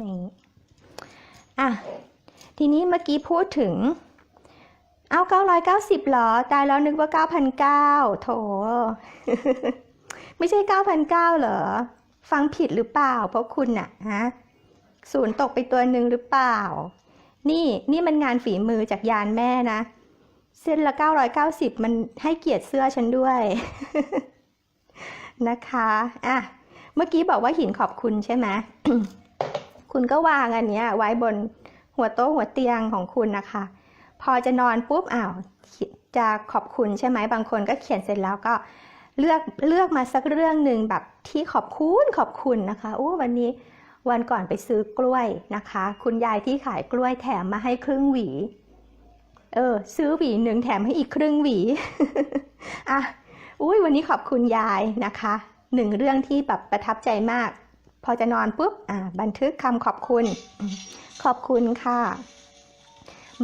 นี่อะทีนี้เมื่อกี้พูดถึง เอา990หรอ ตายแล้วนึกว่า9,900โถ ไม่ใช่9,900เหรอ ฟังผิดหรือเปล่า เพราะคุณน่ะฮะศูนย์ตกไปตัวหนึ่งหรือเปล่า นี่นี่มันงานฝีมือจากยานแม่นะ เส้นละ990มันให้เกียรติเสื้อฉันด้วยนะคะ อะ เมื่อกี้บอกว่าหินขอบคุณใช่ไหม คุณก็วางอันนี้ไว้บนหัวโต๊ะหัวเตียงของคุณนะคะ พอจะนอนปุ๊บอ้าวจะขอบคุณใช่ไหมบางคนก็เขียนเสร็จแล้วก็เลือกเลือกมาสักเรื่องหนึ่งแบบที่ขอบคุณขอบคุณนะคะโอ้วันนี้วันก่อนไปซื้อกล้วยนะคะ คุณยายที่ขายกล้วยแถมมาให้ครึ่งหวี เออ ซื้อหวีหนึ่งแถมให้อีกครึ่งหวีอะอุ้ยวันนี้ขอบคุณยายนะคะหนึ่งเรื่องที่แบบประทับใจมาก พอจะนอนปุ๊บบันทึกคำขอบคุณ ขอบคุณค่ะ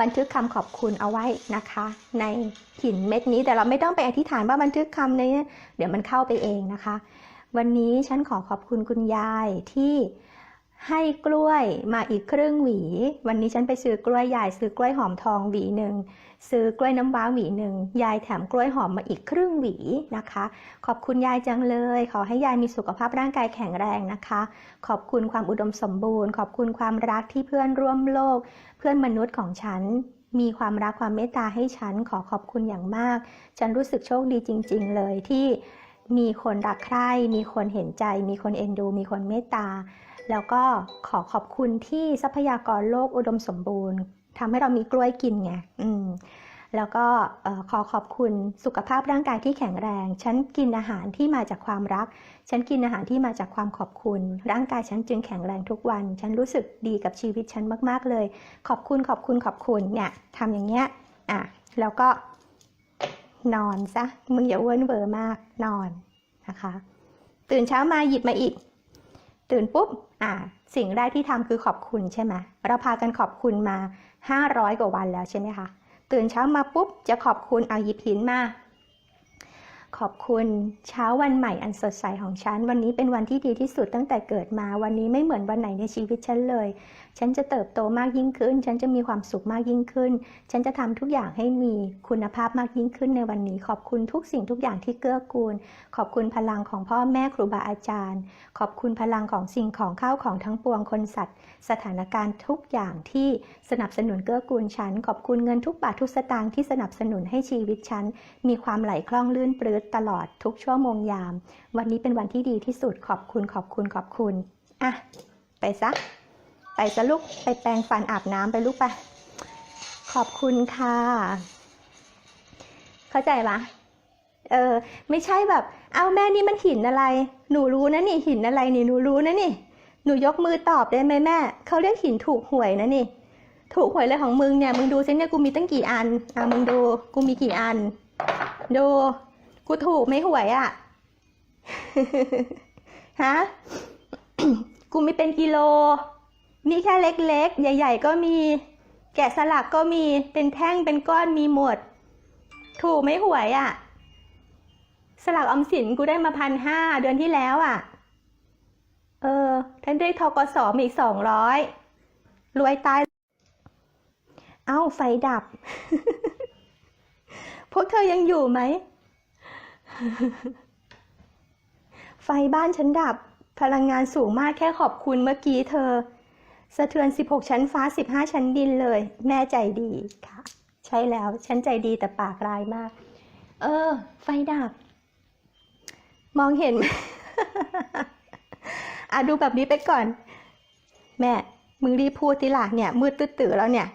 บันทึกคำขอบคุณเอาไว้นะคะ ในหินเม็ดนี้แต่เราไม่ต้องไปอธิษฐานว่าบันทึกคำในนี้เดี๋ยวมันเข้าไปเองนะคะ วันนี้ฉันขอขอบคุณคุณยายที่ ให้กล้วยมาอีกครึ่งหวี วันนี้ฉันไปซื้อกล้วยยายซื้อกล้วยหอมทองหวีหนึ่งซื้อกล้วยน้ำว้าหวีหนึ่งยายแถมกล้วยหอมมาอีกครึ่งหวีนะคะ ขอบคุณยายจังเลย ขอให้ยายมีสุขภาพร่างกายแข็งแรงนะคะ ขอบคุณความอุดมสมบูรณ์ ขอบคุณความรักที่เพื่อนร่วมโลก เพื่อนมนุษย์ของฉันมีความรักความเมตตาให้ฉันขอขอบคุณอย่างมาก ฉันรู้สึกโชคดีจริง ๆ เลยที่มีคนรักใคร่ มีคนเห็นใจ มีคนเอ็นดู มีคนเมตตา แล้วก็ขอขอบคุณที่ทรัพยากรโลกอุดมสมบูรณ์ทำให้เรามีกล้วยกินไงอืมแล้วก็ขอขอบคุณสุขภาพร่างกายที่แข็งแรง ฉันกินอาหารที่มาจากความรัก ฉันกินอาหารที่มาจากความขอบคุณ ร่างกายฉันจึงแข็งแรงทุกวัน ฉันรู้สึกดีกับชีวิตฉันมากๆเลย ขอบคุณขอบคุณขอบคุณเนี่ยทำอย่างเงี้ยอะแล้วก็นอนซะมึงอย่าเวิ้นเวอร์มากนอนนะคะ ตื่นเช้ามาหยิบมาอีก ตื่นปุ๊บอ่าสิ่งแรกที่ทำคือขอบคุณใช่ไหมเราพากันขอบคุณมา 500 กว่าวันแล้วใช่ไหมคะ ตื่นเช้ามาปุ๊บจะขอบคุณเอาหยิบหินมา ขอบคุณเช้าวันใหม่อันสดใสของฉัน วันนี้เป็นวันที่ดีที่สุดตั้งแต่เกิดมา วันนี้ไม่เหมือนวันไหนในชีวิตฉันเลย ฉันจะเติบโตมากยิ่งขึ้น ฉันจะมีความสุขมากยิ่งขึ้น ฉันจะทำทุกอย่างให้มีคุณภาพมากยิ่งขึ้นในวันนี้ ขอบคุณทุกสิ่งทุกอย่างที่เกื้อกูล ขอบคุณพลังของพ่อแม่ครูบาอาจารย์ ขอบคุณพลังของสิ่งของข้าวของทั้งปวงคนสัตว์ สถานการณ์ทุกอย่างที่สนับสนุนเกื้อกูลฉัน ขอบคุณเงินทุกบาททุกสตางค์ที่สนับสนุนให้ชีวิตฉันมีความไหลคล่องลื่นปลื้ดตลอดทุกชั่วโมงยาม วันนี้เป็นวันที่ดีที่สุดขอบคุณขอบคุณขอบคุณอะไปซะไปซะลูกไปแปรงฟันอาบน้ำไปลูกไปขอบคุณค่ะ เข้าใจปะเออ ไม่ใช่แบบ เอาแม่นี่มันหินอะไร หนูรู้นะนี่หินอะไรนี่หนูรู้นะนี่ หนูยกมือตอบได้ไหมแม่เขาเรียกหินถูกหวยนะนี่ ถูกหวยเลยของมึงเนี่ยมึงดูสิเนี่ยกูมีตั้งกี่อัน อะมึงดูกูมีกี่อัน ดู กูถูกไหม่หวยอะ่ะฮะกูมีเป็นกิโลมีแค่เล็กๆ ใหญ่ ๆ ก็มี แกะสลักก็มีเป็นแท่งเป็นก้อนมีหมด ถูกไหม่หวยอะ่ะ สลักอมสินกูได้มาพันห้าเดือนที่แล้วอะ่ะ เออท่านได้ทกสมาอีกสองร้อยรวยตาย เอ้าไฟดับ พวกเธอยังอยู่ไหม ไฟบ้านฉันดับ พลังงานสูงมากแค่ขอบคุณเมื่อกี้เธอ สะเทือน 16 ชั้นฟ้า 15 ชั้นดินเลย แม่ใจดีค่ะ ใช่แล้ว ฉันใจดีแต่ปากร้ายมาก เออ ไฟดับ มองเห็นไหมอะดูแบบนี้ไปก่อน แม่ มึงรีบพูดทีหละเนี่ย มืดตื้อๆแล้วเนี่ย